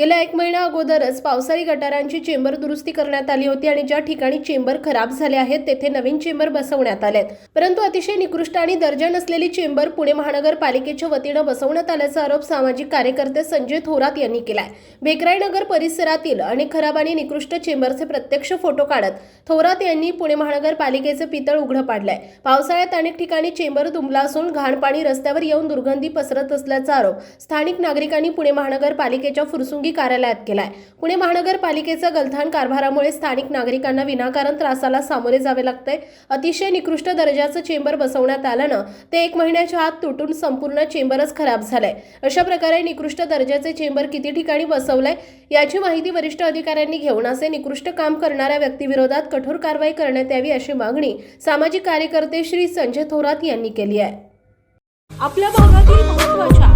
गेल्या एक महिना अगोदरच पावसाळी गटारांची चेंबर दुरुस्ती करण्यात आली होती आणि ज्या ठिकाणी चेंबर खराब झाले आहेत तेथे नवीन चेंबर बसवण्यात आलेत. परंतु अतिशय निकृष्ट आणि दर्जा नसलेली चेंबर पुणे महानगरपालिकेच्या वतीनं बसवण्यात आल्याचा आरोप सामाजिक कार्यकर्ते संजय थोरात यांनी केलाय. बेकराई नगर परिसरातील अनेक खराब आणि निकृष्ट चेंबरचे प्रत्यक्ष फोटो काढत थोरात यांनी पुणे महानगरपालिकेचं पितळ उघडं पाडलंय. पावसाळ्यात अनेक ठिकाणी चेंबर तुंबला असून घाण पाणी रस्त्यावर येऊन दुर्गंधी पसरत असल्याचा आरोप स्थानिक नागरिकांनी पुणे महानगरपालिकेच्या फुरसुंगी कार्यालयात केलाय. पुणे महानगरपालिकेचा गलथान कारभारामुळे स्थानिक नागरिकांना विनाकारण त्रासाला सामोरे जावे लागते अतिशय निकृष्ट दर्जाचं चेंबर बसवण्यात आल्यानं ते एक महिन्याच्या आत तुटून संपूर्ण चेंबरच खराब झालंय. अशा प्रकारे निकृष्ट दर्जाचे चेंबर किती ठिकाणी बसवलंय याची माहिती वरिष्ठ अधिकाऱ्यांनी घेऊन असे निकृष्ट काम करणाऱ्या व्यक्तीविरोधात कठोर कारवाई करण्यात यावी अशी मागणी सामाजिक कार्यकर्ते श्री संजय थोरात यांनी केली आहे. आपल्या भागातील महत्त्वाच्या